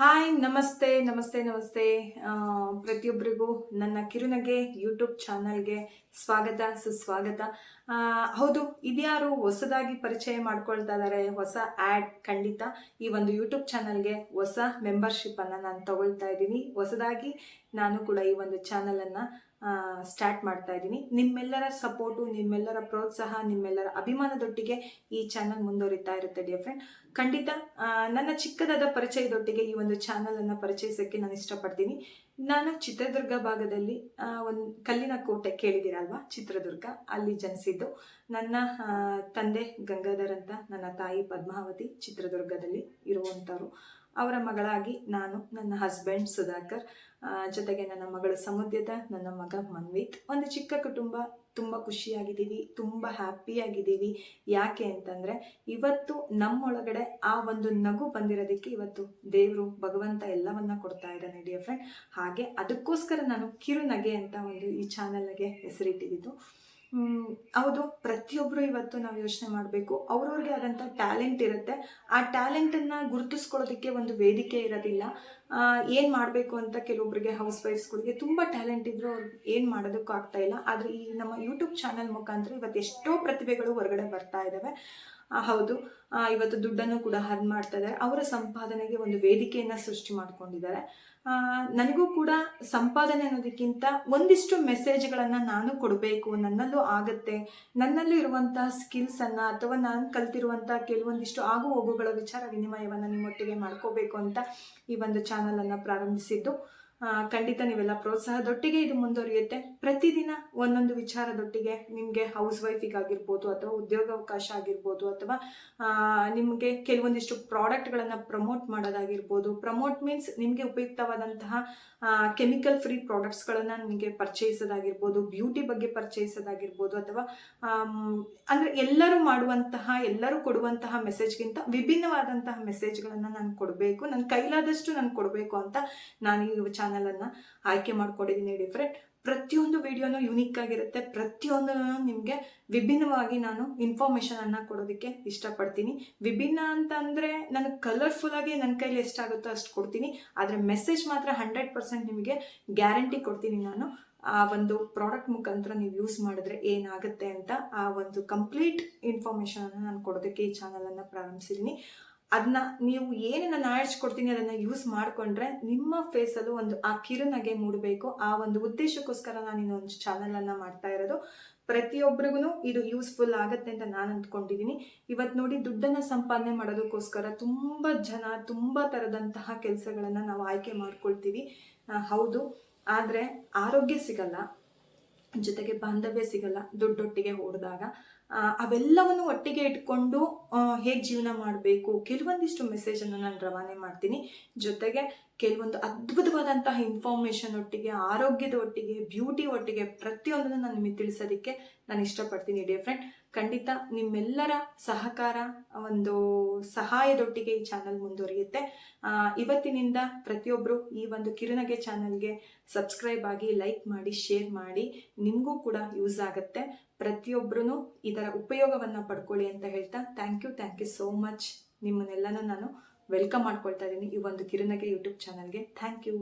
Hi ನಮಸ್ತೆ ನಮಸ್ತೆ ನಮಸ್ತೆ. ಪ್ರತಿಯೊಬ್ಬರಿಗೂ ನನ್ನ ಕಿರುನಗೆ ಯೂಟ್ಯೂಬ್ ಚಾನಲ್ಗೆ ಸ್ವಾಗತ, ಸುಸ್ವಾಗತ. ಹೌದು, ಇದ್ಯಾರು ಹೊಸದಾಗಿ ಪರಿಚಯ ಮಾಡ್ಕೊಳ್ತಾ ಇದ್ದಾರೆ ಹೊಸ ಆ್ಯಡ್ ಖಂಡಿತ ಈ ಒಂದು ಯೂಟ್ಯೂಬ್ ಚಾನಲ್ಗೆ ಹೊಸ ಮೆಂಬರ್ಶಿಪ್ಪನ್ನು ನಾನು ತಗೊಳ್ತಾ ಇದ್ದೀನಿ. ಹೊಸದಾಗಿ ನಾನು ಕೂಡ ಈ ಒಂದು ಚಾನಲನ್ನು ಸ್ಟಾರ್ಟ್ ಮಾಡ್ತಾ ಇದ್ದೀನಿ. ನಿಮ್ಮೆಲ್ಲರ ಸಪೋರ್ಟು ನಿಮ್ಮೆಲ್ಲರ ಪ್ರೋತ್ಸಾಹ, ನಿಮ್ಮೆಲ್ಲರ ಅಭಿಮಾನದೊಟ್ಟಿಗೆ ಈ ಚಾನಲ್ ಮುಂದುವರಿತಾ ಇರುತ್ತೆ ಡಿಯರ್ ಫ್ರೆಂಡ್ ಖಂಡಿತ ನನ್ನ ಚಿಕ್ಕದಾದ ಪರಿಚಯದೊಟ್ಟಿಗೆ ಈ ಒಂದು ಚಾನಲನ್ನು ಪರಿಚಯಿಸೋಕ್ಕೆ ನಾನು ಇಷ್ಟಪಡ್ತೀನಿ. ನಾನು ಚಿತ್ರದುರ್ಗ ಭಾಗದಲ್ಲಿ ಒಂದು ಕಲ್ಲಿನ ಕೋಟೆ ಕೇಳಿದಿರಲ್ವಾ ಚಿತ್ರದುರ್ಗ, ಅಲ್ಲಿ ಜನಿಸಿದ್ದು. ನನ್ನ ತಂದೆ ಗಂಗಾಧರ್ ಅಂತ ನನ್ನ ತಾಯಿ ಪದ್ಮಾವತಿ ಚಿತ್ರದುರ್ಗದಲ್ಲಿ ಇರುವಂಥವ್ರು ಅವರ ಮಗಳಾಗಿ ನಾನು ನನ್ನ ಹಸ್ಬೆಂಡ್ ಸುಧಾಕರ್ ಜೊತೆಗೆ ನನ್ನ ಮಗಳು ಸಮುದ್ರದ ನನ್ನ ಮಗ ಮನ್ವಿತ್. ಒಂದು ಚಿಕ್ಕ ಕುಟುಂಬ, ತುಂಬ ಖುಷಿಯಾಗಿದ್ದೀವಿ, ತುಂಬ ಹ್ಯಾಪಿಯಾಗಿದ್ದೀವಿ. ಯಾಕೆ ಅಂತಂದರೆ, ಇವತ್ತು ನಮ್ಮೊಳಗಡೆ ಆ ಒಂದು ನಗು ಬಂದಿರೋದಕ್ಕೆ ಇವತ್ತು ದೇವರು ಭಗವಂತ ಎಲ್ಲವನ್ನ ಕೊಡ್ತಾ ಇದ್ದಾನೆ ಡಿಯರ್ ಫ್ರೆಂಡ್ ಹಾಗೆ ಅದಕ್ಕೋಸ್ಕರ ನಾನು ಕಿರುನಗೆ ಅಂತ ಒಂದು ಈ ಚಾನಲ್ಗೆ ಹೆಸರಿಟ್ಟಿದ್ದು. ಹೌದು. ಪ್ರತಿಯೊಬ್ಬರು ಇವತ್ತು ನಾವು ಯೋಚನೆ ಮಾಡಬೇಕು. ಅವ್ರವ್ರಿಗೆ ಆದಂಥ ಟ್ಯಾಲೆಂಟ್ ಇರುತ್ತೆ. ಆ ಟ್ಯಾಲೆಂಟನ್ನು ಗುರುತಿಸ್ಕೊಳ್ಳೋದಕ್ಕೆ ಒಂದು ವೇದಿಕೆ ಇರೋದಿಲ್ಲ. ಏನು ಮಾಡಬೇಕು ಅಂತ ಕೆಲವೊಬ್ಬರಿಗೆ ಹೌಸ್ ವೈಫ್ಸ್ಗಳಿಗೆ ತುಂಬ ಟ್ಯಾಲೆಂಟ್ ಇದ್ದರೂ ಅವ್ರಿಗೆ ಏನು ಮಾಡೋದಕ್ಕೂ ಆಗ್ತಾ ಇಲ್ಲ. ಆದರೆ ಈ ನಮ್ಮ ಯೂಟ್ಯೂಬ್ ಚಾನಲ್ ಮುಖಾಂತರ ಇವತ್ತು ಎಷ್ಟೋ ಪ್ರತಿಭೆಗಳು ಹೊರಗಡೆ ಬರ್ತಾ ಇದ್ದಾವೆ ಹೌದು. ಇವತ್ತು ದುಡ್ಡನ್ನು ಕೂಡ ಹರ್ನ್ ಮಾಡ್ತಾ ಇದ್ದಾರೆ ಅವರ ಸಂಪಾದನೆಗೆ ಒಂದು ವೇದಿಕೆಯನ್ನು ಸೃಷ್ಟಿ ಮಾಡ್ಕೊಂಡಿದ್ದಾರೆ. ನನಗೂ ಕೂಡ ಸಂಪಾದನೆ ಅನ್ನೋದಕ್ಕಿಂತ ಒಂದಿಷ್ಟು ಮೆಸೇಜ್ಗಳನ್ನು ನಾನು ಕೊಡಬೇಕು, ನನ್ನಲ್ಲೂ ಆಗುತ್ತೆ. ನನ್ನಲ್ಲೂ ಇರುವಂತಹ ಸ್ಕಿಲ್ಸನ್ನು ಅಥವಾ ನಾನು ಕಲ್ತಿರುವಂತಹ ಕೆಲವೊಂದಿಷ್ಟು ಆಗು ಹೋಗುಗಳ ವಿಚಾರ ವಿನಿಮಯವನ್ನು ನಿಮ್ಮೊಟ್ಟಿಗೆ ಮಾಡ್ಕೋಬೇಕು ಅಂತ ಈ ಒಂದು ಚಾನಲನ್ನು ಪ್ರಾರಂಭಿಸಿದ್ದು. ಖಂಡಿತ ನೀವೆಲ್ಲ ಪ್ರೋತ್ಸಾಹದೊಟ್ಟಿಗೆ ಇದು ಮುಂದುವರಿಯುತ್ತೆ. ಪ್ರತಿದಿನ ಒಂದೊಂದು ವಿಚಾರದೊಟ್ಟಿಗೆ ನಿಮಗೆ ಹೌಸ್ ವೈಫಿಗಾಗಿರ್ಬೋದು ಅಥವಾ ಉದ್ಯೋಗಾವಕಾಶ ಆಗಿರ್ಬೋದು ಅಥವಾ ನಿಮಗೆ ಕೆಲವೊಂದಿಷ್ಟು ಪ್ರಾಡಕ್ಟ್ಗಳನ್ನು ಪ್ರಮೋಟ್ ಮಾಡೋದಾಗಿರ್ಬೋದು. ಪ್ರಮೋಟ್ ಮೀನ್ಸ್ ನಿಮಗೆ ಉಪಯುಕ್ತವಾದಂತಹ ಕೆಮಿಕಲ್ ಫ್ರೀ ಪ್ರಾಡಕ್ಟ್ಸ್ಗಳನ್ನು ನಿಮಗೆ ಪರಿಚಯಿಸೋದಾಗಿರ್ಬೋದು, ಬ್ಯೂಟಿ ಬಗ್ಗೆ ಪರಿಚಯಿಸೋದಾಗಿರ್ಬೋದು ಅಥವಾ ಅಂದರೆ ಎಲ್ಲರೂ ಮಾಡುವಂತಹ, ಎಲ್ಲರೂ ಕೊಡುವಂತಹ ಮೆಸೇಜ್ಗಿಂತ ವಿಭಿನ್ನವಾದಂತಹ ಮೆಸೇಜ್ಗಳನ್ನು ನಾನು ಕೊಡಬೇಕು ನನ್ನ ಕೈಲಾದಷ್ಟು ನಾನು ಕೊಡಬೇಕು ಅಂತ ನಾನು ಈ ಚಾನಲನ್ನು ಆಯ್ಕೆ ಮಾಡ್ಕೊಂಡಿದ್ದೀನಿ ಡಿಫ್ರೆಂಟ್ ಪ್ರತಿಯೊಂದು ವಿಡಿಯೋನು ಯುನೀಕ್ ಆಗಿರುತ್ತೆ. ಪ್ರತಿಯೊಂದು ನಿಮಗೆ ವಿಭಿನ್ನವಾಗಿ ನಾನು ಇನ್ಫಾರ್ಮೇಷನ್ ಅನ್ನ ಕೊಡೋದಕ್ಕೆ ಇಷ್ಟಪಡ್ತೀನಿ. ವಿಭಿನ್ನ ಅಂತ ಅಂದರೆ ನಾನು ಕಲರ್ಫುಲ್ ಆಗಿ ನನ್ನ ಕೈಲಿ ಎಷ್ಟಾಗುತ್ತೋ ಅಷ್ಟು ಕೊಡ್ತೀನಿ. ಆದರೆ ಮೆಸೇಜ್ ಮಾತ್ರ ಹಂಡ್ರೆಡ್ ಪರ್ಸೆಂಟ್ ನಿಮಗೆ ಗ್ಯಾರಂಟಿ ಕೊಡ್ತೀನಿ ನಾನು. ಆ ಒಂದು ಪ್ರಾಡಕ್ಟ್ ಮುಖಾಂತರ ನೀವು ಯೂಸ್ ಮಾಡಿದ್ರೆ ಏನಾಗುತ್ತೆ ಅಂತ ಆ ಒಂದು ಕಂಪ್ಲೀಟ್ ಇನ್ಫಾರ್ಮೇಷನನ್ನು ನಾನು ಕೊಡೋದಕ್ಕೆ ಈ ಚಾನಲನ್ನು ಪ್ರಾರಂಭಿಸಿದ್ದೀನಿ ಅದನ್ನ ನೀವು ಏನನ್ನ ನಾನು ಆ್ಯಡ್ಸ್ ಕೊಡ್ತೀನಿ ಅದನ್ನು ಯೂಸ್ ಮಾಡಿಕೊಂಡ್ರೆ ನಿಮ್ಮ ಫೇಸಲ್ಲೂ ಒಂದು ಆ ಕಿರುನಗೆ ಮೂಡಬೇಕು. ಆ ಒಂದು ಉದ್ದೇಶಕ್ಕೋಸ್ಕರ ನಾನು ಇನ್ನೊಂದು ಚಾನಲನ್ನು ಮಾಡ್ತಾ ಇರೋದು. ಪ್ರತಿಯೊಬ್ಬರಿಗೂ ಇದು ಯೂಸ್ಫುಲ್ ಆಗುತ್ತೆ ಅಂತ ನಾನು ಅಂದ್ಕೊಂಡಿದ್ದೀನಿ ಇವತ್ತು ನೋಡಿ ದುಡ್ಡನ್ನು ಸಂಪಾದನೆ ಮಾಡೋದಕ್ಕೋಸ್ಕರ ತುಂಬ ಜನ ತುಂಬ ಥರದಂತಹ ಕೆಲಸಗಳನ್ನು ನಾವು ಆಯ್ಕೆ ಮಾಡ್ಕೊಳ್ತೀವಿ. ಹೌದು. ಆದರೆ ಆರೋಗ್ಯ ಸಿಗಲ್ಲ. ಜೊತೆಗೆ ಬಾಂಧವ್ಯ ಸಿಗಲ್ಲ ದುಡ್ಡೊಟ್ಟಿಗೆ ಓಡಿದಾಗ ಅವೆಲ್ಲವನ್ನು ಒಟ್ಟಿಗೆ ಇಟ್ಕೊಂಡು ಹೇಗೆ ಜೀವನ ಮಾಡಬೇಕು? ಕೆಲವೊಂದಿಷ್ಟು ಮೆಸೇಜನ್ನು ನಾನು ರವಾನೆ ಮಾಡ್ತೀನಿ. ಜೊತೆಗೆ ಕೆಲವೊಂದು ಅದ್ಭುತವಾದಂತಹ ಇನ್ಫಾರ್ಮೇಷನ್ ಒಟ್ಟಿಗೆ, ಆರೋಗ್ಯದ ಒಟ್ಟಿಗೆ ಬ್ಯೂಟಿ ಒಟ್ಟಿಗೆ ಪ್ರತಿಯೊಂದನ್ನು ನಾನು ನಿಮಗೆ ತಿಳಿಸೋದಕ್ಕೆ ನಾನು ಇಷ್ಟಪಡ್ತೀನಿ ಡಿಯರ್ ಫ್ರೆಂಡ್ ಖಂಡಿತ ನಿಮ್ಮೆಲ್ಲರ ಸಹಕಾರ ಒಂದು ಸಹಾಯದೊಟ್ಟಿಗೆ ಈ ಚಾನಲ್ ಮುಂದುವರಿಯುತ್ತೆ. ಇವತ್ತಿನಿಂದ ಪ್ರತಿಯೊಬ್ಬರು ಈ ಒಂದು ಕಿರುನಗೆ ಚಾನಲ್ಗೆ ಸಬ್ಸ್ಕ್ರೈಬ್ ಆಗಿ ಲೈಕ್ ಮಾಡಿ ಶೇರ್ ಮಾಡಿ, ನಿಮಗೂ ಕೂಡ ಯೂಸ್ ಆಗುತ್ತೆ. ಪ್ರತಿಯೊಬ್ಬರೂ ಇದರ ಉಪಯೋಗವನ್ನು ಪಡ್ಕೊಳ್ಳಿ ಅಂತ ಹೇಳ್ತಾ thank you thank you so much ನಿಮ್ಮನ್ನೆಲ್ಲನೂ ನಾನು ವೆಲ್ಕಮ್ ಮಾಡ್ಕೊಳ್ತಾ ಇದ್ದೀನಿ ಈ ಒಂದು ಕಿರುನಗೆ ಯೂಟ್ಯೂಬ್ ಚಾನಲ್ಗೆ ಥ್ಯಾಂಕ್ ಯು